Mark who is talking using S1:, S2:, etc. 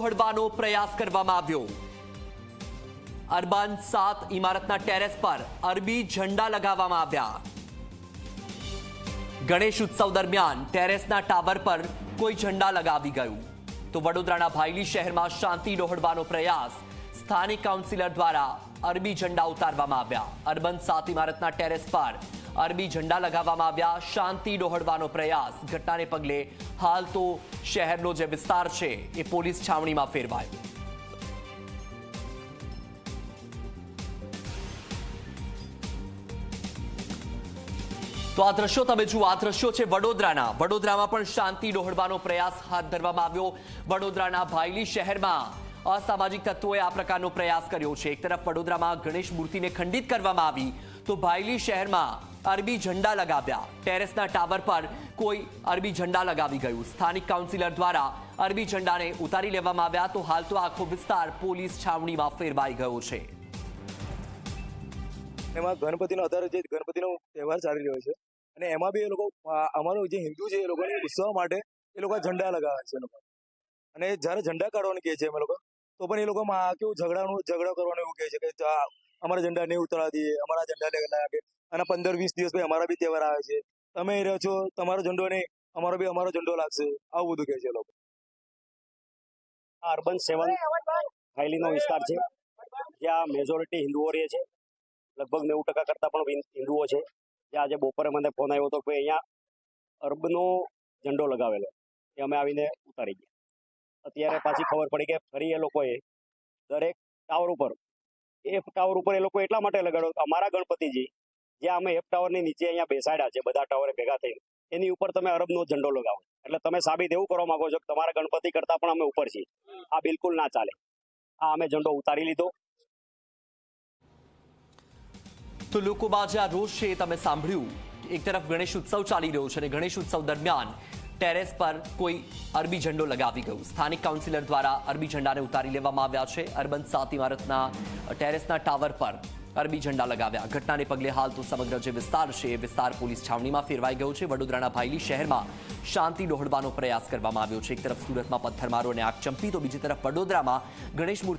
S1: હડવાનો પ્રયાસ કરવામાં આવ્યો. અરબાન સાત ઇમારતના ટેરેસ પર અરબી ઝંડા લગાવવામાં આવ્યા. ગણેશ ઉત્સવ દરમિયાન ટેરેસના ટાવર પર કોઈ ઝંડા લગાવી ગયું. તો વડોદરાના ભાયલી શહેરમાં શાંતિ ડહોળવાનો પ્રયાસ સ્થાનિક કાઉન્સિલર દ્વારા અરબી ઝંડા ઉતારવામાં આવ્યા. અર્બન સાત ઇમારતના ટેરેસ પર અરબી ઝંડા લગાવવામાં આવ્યા. શાંતિ ડહોળવાનો પ્રયાસ. ઘટનાને પગલે હાલ તો શહેરનો જે વિસ્તાર છે, એ પોલીસ છાવણીમાં ફેરવાયો. તો આ દ્રશ્યો તમે જુઓ. આ દ્રશ્યો છે વડોદરાના. વડોદરામાં પણ શાંતિ ડહોળવાનો પ્રયાસ હાથ ધરવામાં આવ્યો. વડોદરાના ભાયલી શહેરમાં અસામાજિક તત્વોએ આ પ્રકારનો પ્રયાસ કર્યો છે. એક તરફ વડોદરામાં ગણેશ મૂર્તિને ખંડિત કરવામાં આવી, તો ભાયલી શહેરમાં અરબી ઝંડા લગાવ્યા. ટેરેસના ટાવર પર કોઈ અરબી ઝંડા લગાવી ગયું. સ્થાનિક કાઉન્સિલર દ્વારા અરબી ઝંડાને ઉતારી લેવામાં આવ્યા, તો હાલ તો આખો વિસ્તાર પોલીસ છાવણીમાં ફેરવાઈ ગયો છે.
S2: એમાં ગણપતિનો અત્યારે જે ગણપતિનો તહેવાર ચાલી રહ્યો છે, અને એમાં બી એ લોકો અમારું જે હિન્દુ છે એ લોકોને ઉત્સવ માટે એ લોકો ઝંડા લગાવે છે એ અને જ્યારે ઝંડા કાઢવાનું કહે છે અમે લોકો તો પણ એ લોકોમાં કેવું ઝઘડાનું, ઝઘડો કરવાનું એવું કહે છે કે અમારા ઝંડા નહીં ઉતારા દઈએ, અમારા ઝંડા લઈ લાગે. અને પંદર વીસ દિવસ પછી અમારા બી તહેવાર આવે છે. તમે રહ્યો છો, તમારો ઝંડો નહીં, અમારો બી અમારો ઝંડો લાગશે. આવું બધું કહે છે લોકો.
S3: અર્બન સેવન હાઈલીનો વિસ્તાર છે. જ્યાં મેજોરિટી હિન્દુઓ રહે છે. લગભગ નેવું ટકા કરતાં પણ હિન્દુઓ છે. જ્યાં આજે બપોરે મને ફોન આવ્યો હતો કે અહીંયા અર્બનો ઝંડો લગાવેલો. એ અમે આવીને ઉતારી ગયા. અત્યારે પાછી ખબર પડી કે ફરી એ લોકોએ દરેક ટાવર ઉપર એફ ટાવર ઉપર એ લોકો એટલા માટે લગાડ્યો અમારા ગણપતિજી જ્યાં અમે એફ ટાવરની નીચે અહીંયા બેસાડ્યા છે, બધા ટાવરે ભેગા થઈને, એની ઉપર તમે અરબનો ઝંડો લગાવો. એટલે તમે સાબિત એવું કરવા માંગો છો કે તમારા ગણપતિ કરતાં પણ અમે ઉપર છીએ. આ બિલકુલ ના ચાલે. આ અમે ઝંડો ઉતારી લીધો.
S1: તો લોકોમાં જે આ રોષ છે તમે સાંભળ્યું. એક તરફ ગણેશ ઉત્સવ ચાલી રહ્યો છે અને ગણેશ ઉત્સવ દરમિયાન ટેરેસ પર કોઈ અરબી ઝંડો લગાવી ગયું. સ્થાનિક કાઉન્સિલર દ્વારા અરબી ઝંડાને ઉતારી લેવામાં આવ્યા છે. અર્બન સાત ઇમારતના ટેરેસના ટાવર પર અરબી ઝંડા લગાવ્યા. ઘટનાને પગલે હાલ તો સમગ્ર જે વિસ્તાર છે, એ વિસ્તાર પોલીસ છાવણીમાં ફેરવાઈ ગયો છે. વડોદરાના ભાયલી શહેરમાં શાંતિ ડહોળવાનો પ્રયાસ કરવામાં આવ્યો છે. એક તરફ સુરતમાં પથ્થરમારો અને આગચંપી તો બીજી તરફ વડોદરામાં ગણેશ